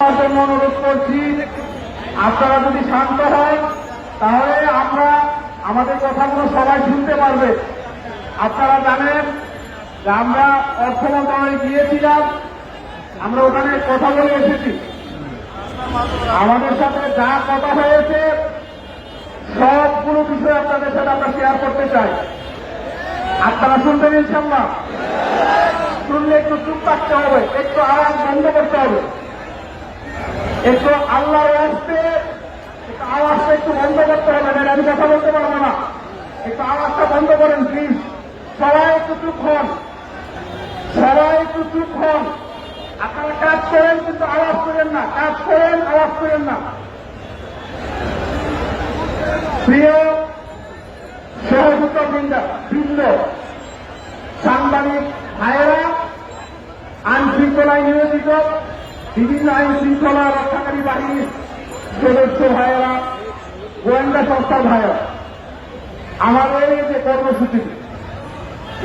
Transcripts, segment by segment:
অনুরোধ করছি, আপনারা যদি শান্ত হয় তাহলে আমরা আমাদের কথাগুলো সবাই শুনতে পারবে। আপনারা জানেন যে আমরা অর্থ মন্ত্রণালয়ে গিয়েছিলাম, আমরা ওখানে কথা বলে এসেছি। আমাদের সাথে যা কথা হয়েছে, সবগুলো বিষয় আপনাদের সাথে আমরা শেয়ার করতে চাই। আপনারা শুনবেন ইনশাল্লাহ শুনলে একটু চুপ থাকতে হবে, একটু আওয়াজ বন্ধ করতে হবে। একটু আল্লাহর আসতে আওয়াজটা একটু বন্ধ করতে হবে, না আমি কথা বলতে পারব না। একটু আওয়াজটা বন্ধ করেন প্লিজ সবাই একটু চুপ হন। সবাই একটু চুপ হন। আপনারা কাজ করেন, কিন্তু আওয়াজ করেন না। কাজ করেন, আওয়াজ করেন না। প্রিয় সহযোগিতা বৃন্দ বৃন্দ সাংবাদিক ভাইয়েরা আইন শৃঙ্খলায় নিয়োজিত বিভিন্ন আইন শৃঙ্খলা রক্ষাকারী বাহিনীর সদস্য ভাইয়েরা, গোয়েন্দা সংস্থার ভাইয়েরা, আমাদের যে কর্মসূচিটি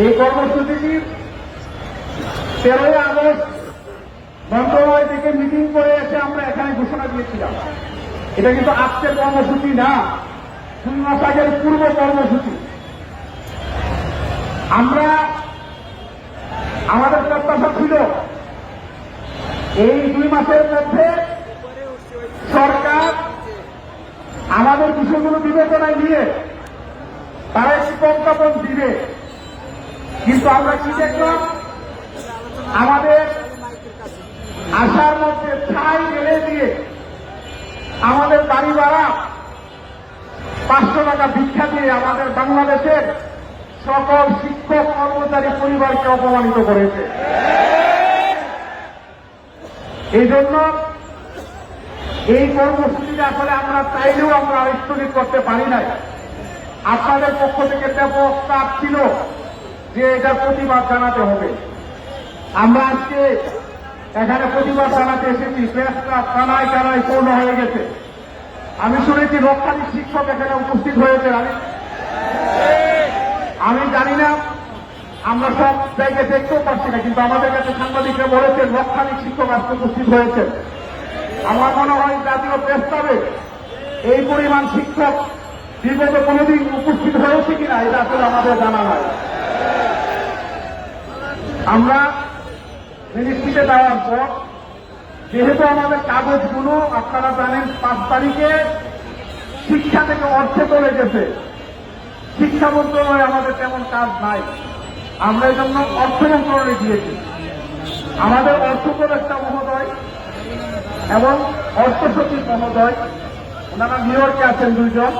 এই কর্মসূচিটি তেরোই আগস্ট মন্ত্রণালয় থেকে মিটিং করে এসে আমরা এখানে ঘোষণা দিয়েছিলাম। এটা কিন্তু আজকের কর্মসূচি না দুই মাস আগের পূর্ব কর্মসূচি। আমরা আমাদের প্রত্যাশা ছিল এই দুই মাসের মধ্যে সরকার আমাদের বিষয়গুলো বিবেচনায় নিয়ে তারা একটি প্রজ্ঞাপন দিবে। কিন্তু আমরা কি দেখলাম? আমাদের আশার মধ্যে ছাই ঢেলে দিয়ে আমাদের বাড়ি ভাড়া পাঁচশো টাকা ভিক্ষা দিয়ে আমাদের বাংলাদেশের সকল শিক্ষক, কর্মচারী, পরিবারকে অপমানিত করেছে। এই জন্য এই কর্মসূচিটা আসলে আমরা চাইলেও আমরা স্থগিত করতে পারি নাই। আপনাদের পক্ষ থেকে ব্যাপক চাপ ছিল যে এটার প্রতিবাদ জানাতে হবে। আমরা আজকে এখানে প্রতিবাদ জানাতে এসেছি প্রেসটা থানায় থানায় পূর্ণ হয়ে গেছে। আমি শুনেছি রক্ষালী শিক্ষক এখানে উপস্থিত হয়েছে আমি জানি না আমরা সব জায়গায় দেখতেও পাচ্ছি না, কিন্তু আমাদের কাছে সাংবাদিকরা বলেছেন, লক্ষাধিক শিক্ষক আজকে উপস্থিত হয়েছে আমার মনে হয় জাতীয় প্রস্তাবে এই পরিমাণ শিক্ষক বিগত কোনোদিন উপস্থিত হয়েছে কিনা, এটা আসলে আমাদের জানা হয় আমরা মিনিস্ট্রিতে দেওয়ার পর, যেহেতু আমাদের কাগজগুলো, আপনারা জানেন, পাঁচ তারিখে শিক্ষা থেকে অর্থে চলে গেছে। শিক্ষা মন্ত্রণালয়ে আমাদের তেমন কাজ নাই। আমরা এই জন্য অর্থ মন্ত্রণালয়ে দিয়েছি। আমাদের অর্থ উপদেষ্টা মহোদয় এবং অর্থ সচিব মহোদয়, ওনারা নিউ ইয়র্কে আছেন দুইজন।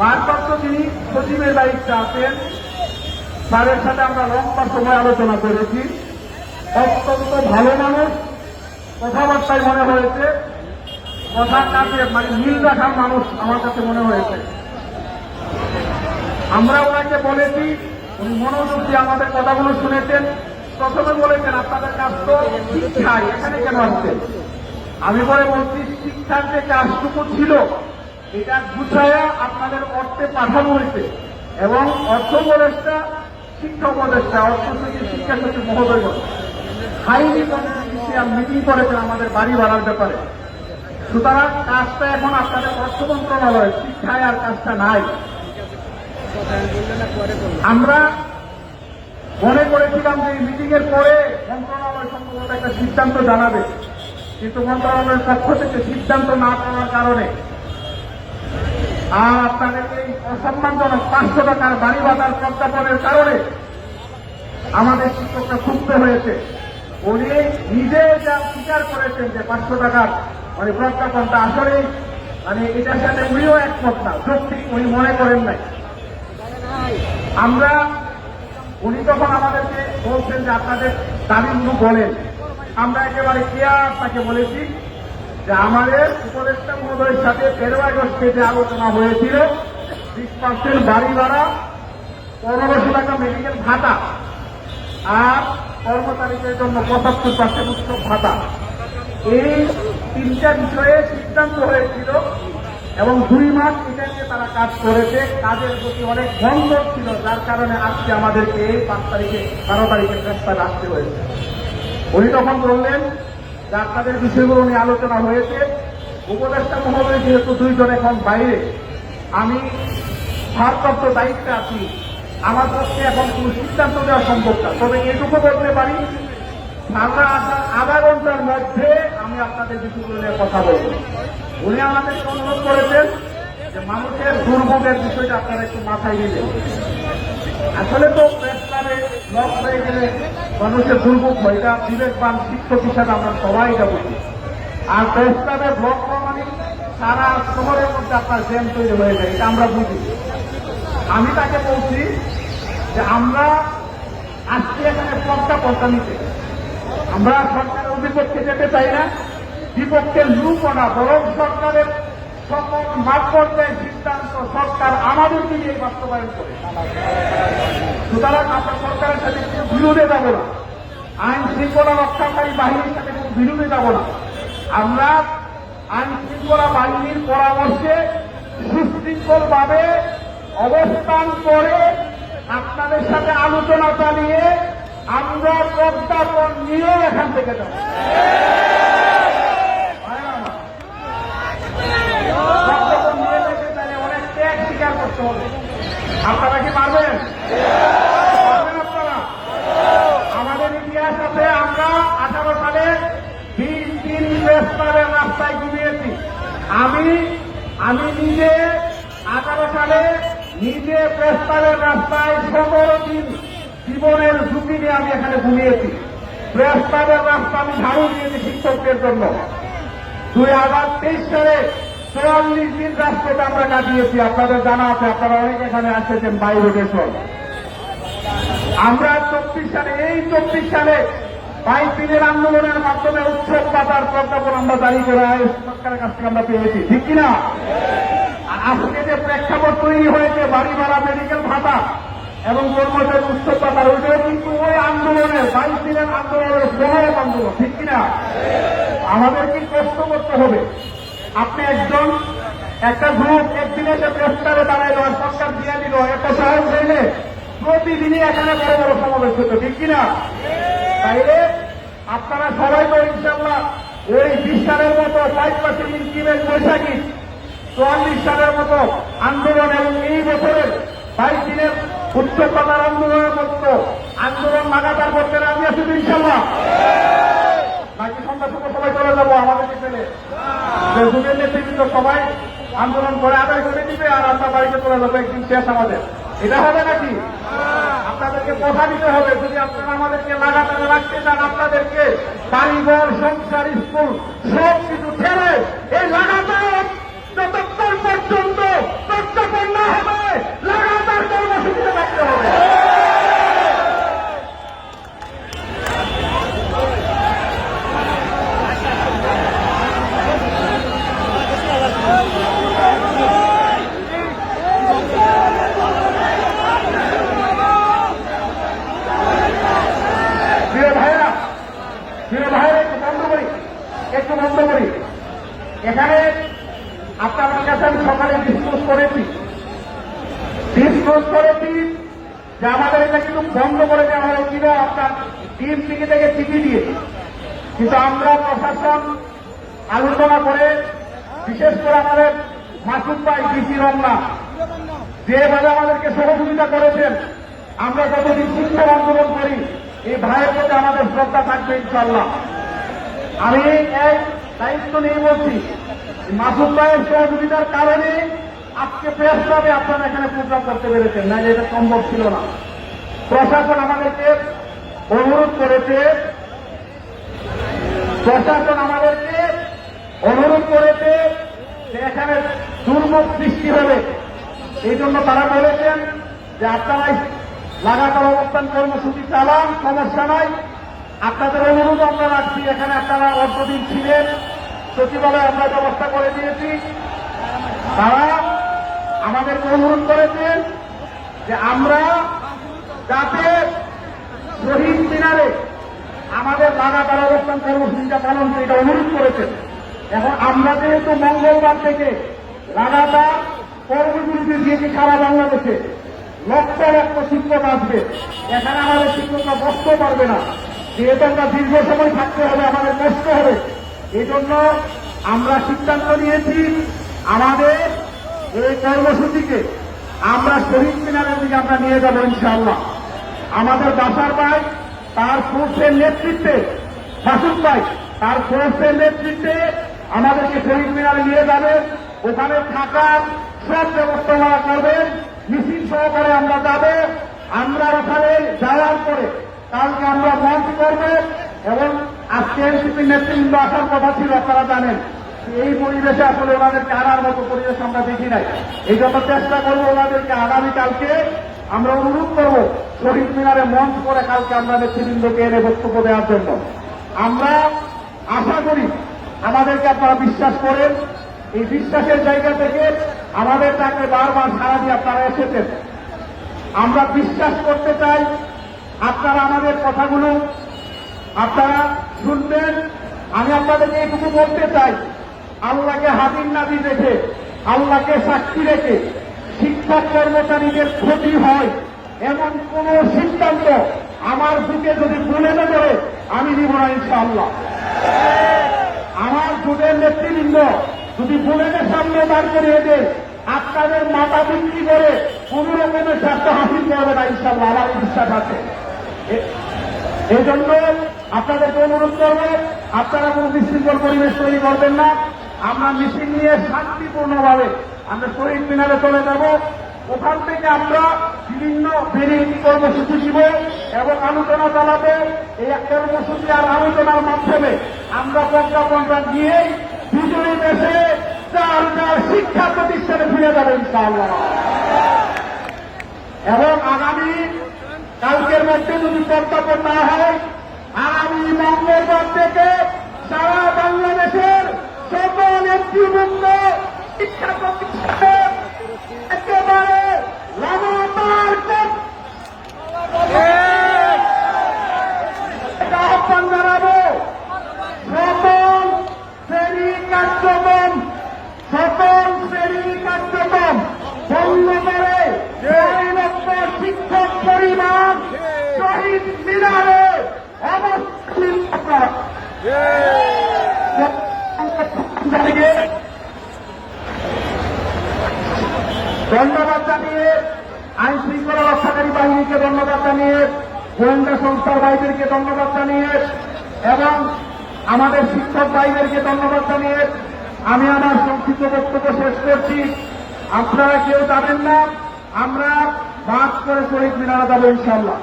ভারপ্রাপ্ত যিনি সচিবের দায়িত্বে আছেন স্যারের সাথে আমরা লম্বা সময় আলোচনা করেছি। অত্যন্ত ভালো মানুষ, কথাবার্তায় মনে হয়েছে। কথার কাছে মানে মিল রাখার মানুষ আমার কাছে মনে হয়েছে। আমরা ওনাকে বলেছি উনি মনোযোগ দিয়ে আমাদের কথাগুলো শুনেছেন। প্রথমে বলেছেন, আপনাদের কাজ তো শিক্ষায় এখানে কেন আসছেন? আমি পরে বলছি, শিক্ষার যে কাজটুকু ছিল, এটা গুছায়া আপনাদের অর্থে পাঠানো হয়েছে এবং অর্থ উপদেষ্টা, শিক্ষা উপদেষ্টা অর্থ সচিব শিক্ষা সচিব মহোদয় হাইলি কনফিডেন্সিয়াল মিটিং করেছেন আমাদের বাড়ি ভাড়ার ব্যাপারে। সুতরাং কাজটা এখন আপনাদের অর্থ মন্ত্রণালয় শিক্ষায় আর কাজটা নাই। আমরা মনে করেছিলাম যে এই মিটিং এর পরে মন্ত্রণালয় সম্ভবত একটা সিদ্ধান্ত জানাবে। কিন্তু মন্ত্রণালয়ের পক্ষ থেকে সিদ্ধান্ত না পাওয়ার কারণে আর আপনাদের এই অসম্মানজনক পাঁচশো টাকার বাড়ি বাজার প্রজ্ঞাপনের কারণে আমাদের শিক্ষকরা ক্ষুব্ধ হয়েছে। উনি নিজে যা স্বীকার করেছেন যে পাঁচশো টাকার মানে প্রজ্ঞাপনটা আসলে মানে এটার সাথে উনিও একমত না। যৌক্তিক উনি মনে করেন নাই। আমরা, উনি তখন আমাদেরকে বলছেন যে আপনাদের দাবিগুলো বলেন। আমরা একেবারে কেয়ার তাকে বলেছি যে আমাদের উপদেষ্টা মহোদয়ের সাথে তেরো আগস্টে যে আলোচনা হয়েছিল। বিশ পার্সেন্ট বাড়ি ভাড়া, পনেরোশো টাকা মেডিকেল ভাতা, আর কর্মচারীদের জন্য পঁচাত্তর পার্সেন্ট উৎসব ভাতা। এই তিনটা বিষয়ে সিদ্ধান্ত হয়েছিল এবং দুই মাস এটা নিয়ে তারা কাজ করেছে। কাজের প্রতি অনেক বন্ধ ছিল, যার কারণে আজকে আমাদেরকে এই পাঁচ তারিখে, বারো তারিখে প্রস্তাব আসতে হয়েছে। উনি তখন বললেন যে আপনাদের বিষয়গুলো নিয়ে আলোচনা হয়েছে। উপদেষ্টা মহোদয় যেহেতু দুইজন এখন বাইরে, আমি ভারপ্রাপ্ত দায়িত্বে আছি। আমার পক্ষে এখন কোনো সিদ্ধান্ত দেওয়া সম্ভব না। তবে এটুকু বলতে পারি আমরা আসার আধা ঘণ্টার মধ্যে আমি আপনাদের বিষয়গুলো নিয়ে কথা বলব। উনি আমাদেরকে অনুরোধ করেছেন যে মানুষের দুর্ভোগের বিষয়টা আপনারা একটু মাথায় নিলেন। আসলে তো প্রেস লক হয়ে গেলে মানুষের দুর্ভোগ হয়। এটা বিবেকবান শিক্ষক হিসাবে আমরা সবাই এটা আর প্রেস ব্লক মানে সারা শহরের মধ্যে আপনার জ্যাম তৈরি হয়ে যায়, এটা আমরা বুঝি। আমি তাকে বলছি যে আমরা আজকে এখানে পর্দা পর্দা নিতে। আমরা সরকারের বিপক্ষে যেতে চাই না। বিপক্ষে লুকও না বরং সরকারের সকল মাঠ পর্যায়ে সিদ্ধান্ত সরকার আমাদেরকে নিয়ে বাস্তবায়ন করে। সুতরাং আমরা সরকারের সাথে কোনো বিরোধে যাব না। আইন শৃঙ্খলা রক্ষাকারী বাহিনীর সাথে কোনো বিরোধে যাব না। আমরা আইন শৃঙ্খলা বাহিনীর পরামর্শে সুশৃঙ্খলভাবে অবস্থান করে আপনাদের সাথে আলোচনা চালিয়ে আমরা প্রজ্ঞাপন নিয়েও এখান থেকে যাব প্রজ্ঞাপন নিয়ে যেতে চাইলে অনেক ত্যাগ স্বীকার করতে হবে। আপনারা কি পারবেন? আমাদের ইতিহাস আছে, আমরা আঠারো সালে বিশ দিন প্রেসক্লাবের রাস্তায় ঘুমিয়েছি। আমি আমি নিজে আঠারো সালে নিজে প্রেসক্লাবের রাস্তায় সতেরো দিন জীবনের ঝুঁকি নিয়ে আমি এখানে ঘুমিয়েছি। প্রেসক্লাবের রাস্তা আমি ঝাড়ু দিয়েছি শিক্ষকদের জন্য। দুই হাজার তেইশ সালে চুয়াল্লিশ দিন রাষ্ট্রতে আমরা কাটিয়েছি আপনাদের জানা আছে, আপনারা অনেক এখানে আসেছেন বাইরে দেশন আমরা চব্বিশ সালে, এই চব্বিশ সালে বাইশ দিনের আন্দোলনের মাধ্যমে উৎসব পাতার প্রজ্ঞাপন আমরা জারি করে সরকারের কাছ থেকে আমরা পেয়েছি, ঠিক কিনা? আজকে যে প্রেক্ষাপট তৈরি হয়েছে বাড়ি ভাড়া মেডিকেল ভাতা এবং কর্মচারী উৎসব পাতার, ওইটাও কিন্তু ওই আন্দোলনের বাইশ দিনের আন্দোলনের সহায়ক আন্দোলন, ঠিক কিনা? আমাদের কি কষ্ট করতে হবে? আপনি একজন, একটা গ্রুপ একদিনে সে প্রেস্তাবে দাঁড়াইল আর সরকার দিয়ে দিল এত সাহস হইলে প্রতিদিনই এখানে বড় বড় সমাবেশ হতো, ঠিক কিনা? তাইলে আপনারা সবাই তো ইনশাল্লাহ ওই বিশ সালের মতো ফাইভ পার্সেন্ট ইনক্রিমেন্ট বৈশাখী চুয়াল্লিশ সালের মতো আন্দোলন এবং এই বছরের বাইশ দিনের উচ্চতার আন্দোলনের মতো আন্দোলন লাগাতার করতে রাজি আছি ইনশাল্লাহ নাকি সন্ধ্যা সময় সবাই চলে যাব আমাদেরকে ফেলে যুগের নেতৃত্ব সবাই আন্দোলন করে আদায় করে দিবে আর আমরা বাড়িতে তোলা যাব একদিন শেষ আমাদের। এটা হবে নাকি? আপনাদেরকে কথা দিতে হবে। যদি আপনারা আমাদেরকে লাগাতার রাখতে চান, আপনাদেরকে বাড়িঘর, সংসার, স্কুল, সব কিছু ছেড়ে এই লাগাতার যতক্ষণ পর্যন্ত প্রত্যাপন না হবে লাগাতার কর্মসূচিতে থাকতে হবে প্রিয় ভাইরা প্রিয় ভাইরা একটু বন্ধ করি একটু বন্ধ করি এখানে আপনাদের কাছে আমি সকালে ডিসক্লোজ করেছি। ডিসক্লোজ করেছি যে আমাদের এটা কিন্তু বন্ধ করে দেওয়া হয়েছিল আপনার টিম থেকে থেকে চিঠি দিয়ে কিন্তু আমরা প্রশাসন আলোচনা করে, বিশেষ করে আমাদের মাসুদ ভাই, ডিসি রমনা, যেভাবে আমাদেরকে সহযোগিতা করেছেন, আমরা যতদিন শিক্ষক আন্দোলন করি, এই ভাইয়ের প্রতি আমাদের শ্রদ্ধা থাকবে ইনশাল্লাহ আমি এই দায়িত্ব নিয়ে বলছি মাসুদ ভাইয়ের সহযোগিতার কারণে আজকে প্রেস ক্লাবে আপনারা এখানে প্রোগ্রাম করতে পেরেছেন। না যে এটা সম্ভব ছিল না। প্রশাসন আমাদেরকে অনুরোধ করেছে। প্রশাসন আমাদেরকে অনুরোধ করেছে যে এখানে দুর্ভোগ সৃষ্টি হবে। এই জন্য তারা বলেছেন যে আপনারা লাগাতার অবস্থান কর্মসূচি চালান, সমস্যা নাই। আপনাদের অনুরোধ আমরা রাখছি। এখানে আপনারা অল্পদিন ছিলেন। সচিবালয়ে আমরা ব্যবস্থা করে দিয়েছি। তারা আমাদেরকে অনুরোধ করেছেন যে আমরা যাতে শহীদ মিনারে আমাদের লাগাতার অবস্থান কর্মসূচিটা পালন করে, এটা অনুরোধ করেছেন। এখন আমরা যেহেতু মঙ্গলবার থেকে লাগাতার কর্মবিরতি দিয়েছি সারা বাংলাদেশে, লক্ষ লক্ষ শিক্ষক আসবে। এখানে আমাদের শিক্ষকরা বসতেও পারবে না। যেহেতু আমরা দীর্ঘ সময় থাকতে হবে, আমাদের কষ্ট হবে। এই জন্য আমরা সিদ্ধান্ত নিয়েছি আমাদের এই কর্মসূচিকে আমরা শহীদ মিনারের দিকে আমরা নিয়ে যাব ইনশাআল্লাহ। আমাদের বাসার ভাই, তার ফোর্সের নেতৃত্বে শাসক ভাই, তার ফোর্সের নেতৃত্বে আমাদেরকে শহীদ মিনারে নিয়ে যাবেন ওখানে থাকার সব ব্যবস্থা করবেন, মিছিল সহকারে আমরা যাব। আমরা ওখানে যাওয়ার পরে কালকে আমরা মঞ্চ করব এবং আজকে এনসিপির নেতৃবৃন্দ আসার কথা ছিল, আপনারা জানেন। এই পরিবেশে আসলে ওনাদেরকে আনার মতো পরিবেশ আমরা দেখি নাই। এই জন্য চেষ্টা করব ওনাদেরকে আগামীকালকে আমরা অনুরোধ করব, শহীদ মিনারে মঞ্চ করে কালকে আমরা নেতৃবৃন্দকে এনে বক্তব্য দেওয়ার জন্য। আমরা আশা করি আমাদেরকে আপনারা বিশ্বাস করেন। এই বিশ্বাসের জায়গা থেকে আমাদের তাকে বারবার সারা দিয়ে আপনারা এসেছেন। আমরা বিশ্বাস করতে চাই, আপনারা আমাদের কথাগুলো আপনারা শুনবেন, আমি আপনাদেরকে এইটুকু বলতে চাই। আল্লাহকে হাতির নাবি রেখে আল্লাহকে সাক্ষী রেখে শিক্ষক কর্মচারীদের ক্ষতি হয় এমন কোন সিদ্ধান্ত আমার বুকে যদি ভুলে না করে আমি নিব না ইনশাআল্লাহ। আমার জোটের নেতৃবৃন্দ যদি বুলেটের সামনে দাঁড় করিয়ে দেয়, আপনাদের মাথা বিক্রি করে কোন রকমের স্বাস্থ্য হাসিল করবে না ইনশাল্লাহ আমার বিশ্বাস আছে। এ- এই জন্য আপনাদেরকে অনুরোধ করব, আপনারা কোনো বিশৃঙ্খল পরিবেশ তৈরি করবেন না। আমরা মিছিল নিয়ে শান্তিপূর্ণভাবে আমরা শহীদ মিনারে চলে যাব। ওখান থেকে আমরা বিভিন্ন বেরিয়ে কর্মসূচি দিব এবং আলোচনা চালাবো এই কর্মসূচি আর আলোচনার মাধ্যমে আমরা প্রজ্ঞাপনটা দিয়ে দুজনে দেশে চার চার শিক্ষা প্রতিষ্ঠানে ফিরে যাবে ইনশাআল্লাহ। এবং আগামী কালকের মধ্যে যদি প্রজ্ঞাপন না হয় আগামী মঙ্গলবার থেকে সারা বাংলাদেশের সকল নেতৃবৃন্দ শিক্ষা প্রতিষ্ঠান একেবারে লাগাতার কর- এটা আহ্বান জানাব সকল শ্রেণি কার্যক্রম সকল শ্রেণি কার্যক্রম বন্ধ করে ছয় লক্ষ শিক্ষক পরিবার শহীদ মিনারে অবস্থিত করা। জানিয়ে ধন্যবাদ জানিয়ে আইন শৃঙ্খলা রক্ষাকারী বাহিনীকে ধন্যবাদ জানিয়ে গোয়েন্দা সংস্থার ভাইদেরকে ধন্যবাদ জানিয়ে এবং আমাদের শিক্ষক ভাইদেরকে ধন্যবাদ জানিয়ে আমি আমার সংক্ষিপ্ত বক্তব্য শেষ করছি। আপনারা কেউ যাবেন না। আমরা বাস করে শহীদ মিনারা যাব ইনশাল্লাহ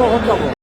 কখন